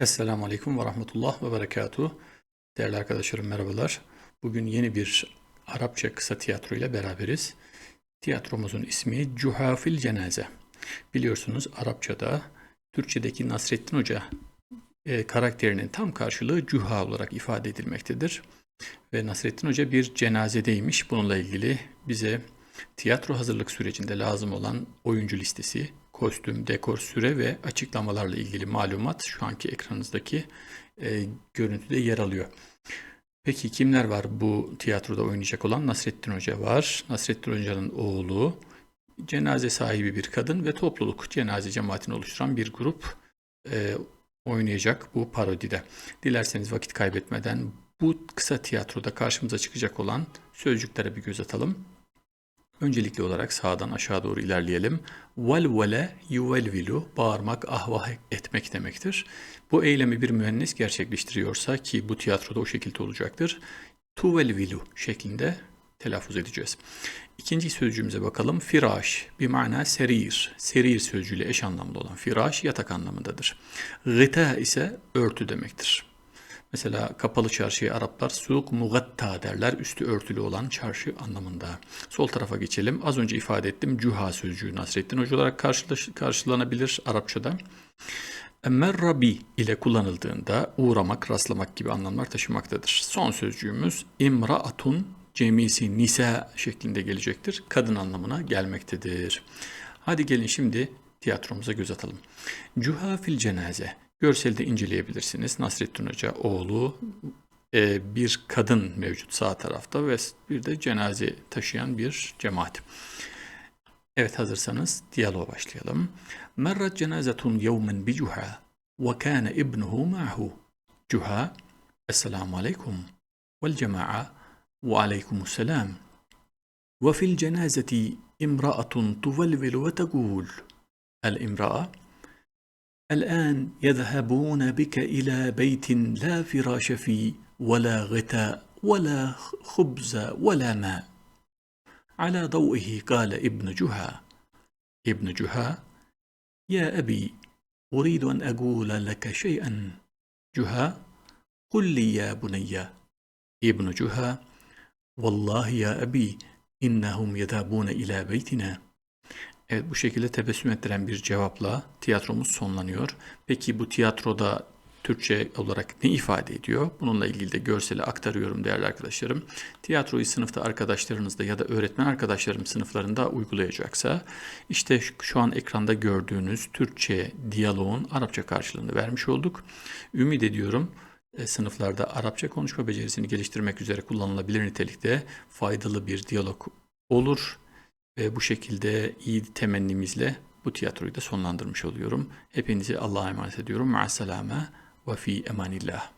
Esselamu Aleyküm ve Rahmetullah ve Berekatuhu. Değerli arkadaşlarım merhabalar. Bugün yeni bir Arapça kısa tiyatro ile beraberiz. Tiyatromuzun ismi Cuhafil Cenaze. Biliyorsunuz Arapçada Türkçedeki Nasrettin Hoca e, karakterinin tam karşılığı Cuha olarak ifade edilmektedir. Ve Nasrettin Hoca bir cenazedeymiş. Bununla ilgili bize tiyatro hazırlık sürecinde lazım olan oyuncu listesi, kostüm, dekor, süre ve açıklamalarla ilgili malumat şu anki ekranınızdaki e, görüntüde yer alıyor. Peki kimler var bu tiyatroda oynayacak olan? Nasrettin Hoca var. Nasrettin Hoca'nın oğlu, cenaze sahibi bir kadın ve topluluk, cenaze cemaatini oluşturan bir grup e, oynayacak bu parodide. Dilerseniz vakit kaybetmeden bu kısa tiyatroda karşımıza çıkacak olan sözcüklere bir göz atalım. Öncelikli olarak sağdan aşağı doğru ilerleyelim. Velvele yuvelvilu bağırmak, ahvah etmek demektir. Bu eylemi bir mühennis gerçekleştiriyorsa ki bu tiyatroda o şekilde olacaktır. Tuvelvilu şeklinde telaffuz edeceğiz. İkinci sözcüğümüze bakalım. Firaş bir mana serir. Serir sözcüğüyle eş anlamlı olan firaş yatak anlamındadır. Gıta ise örtü demektir. Mesela kapalı çarşıya Araplar suk mugatta derler. Üstü örtülü olan çarşı anlamında. Sol tarafa geçelim. Az önce ifade ettim. Cuha sözcüğü Nasrettin Hoca olarak karşılanabilir Arapçada. Merrabi ile kullanıldığında uğramak, rastlamak gibi anlamlar taşımaktadır. Son sözcüğümüz imraatun cemisi nisa şeklinde gelecektir. Kadın anlamına gelmektedir. Hadi gelin şimdi tiyatromuza göz atalım. Cuha fil cenaze. Görselde inceleyebilirsiniz. Nasrettin Hoca oğlu e, bir kadın mevcut sağ tarafta ve bir de cenaze taşıyan bir cemaat. Evet hazırsanız diyaloğa başlayalım. Merrat cenazetun yevmen bi Cuha ve kana ibnuhu ma'hu. Cuha, Esselamu Aleyküm vel cema'a ve aleykümselam. Ve fil cenazeti imra'atun tuvelvilu ve tegul. El imra'a الآن يذهبون بك إلى بيت لا فراش فيه ولا غطاء ولا خبز ولا ماء. على ضوئه قال ابن جها ابن جها يا أبي أريد أن أقول لك شيئا. جها قل لي يا بني. ابن جها والله يا أبي إنهم يذهبون إلى بيتنا. Evet bu şekilde tebessüm ettiren bir cevapla tiyatromuz sonlanıyor. Peki bu tiyatroda Türkçe olarak ne ifade ediyor? Bununla ilgili de görseli aktarıyorum değerli arkadaşlarım. Tiyatroyu sınıfta arkadaşlarınızda ya da öğretmen arkadaşlarım sınıflarında uygulayacaksa işte şu an ekranda gördüğünüz Türkçe diyaloğun Arapça karşılığını vermiş olduk. Ümit ediyorum e, sınıflarda Arapça konuşma becerisini geliştirmek üzere kullanılabilir nitelikte faydalı bir diyalog olur. Ve bu şekilde iyi temennimizle bu tiyatroyu da sonlandırmış oluyorum. Hepinizi Allah'a emanet ediyorum. Ma'asalame ve fi emanillah.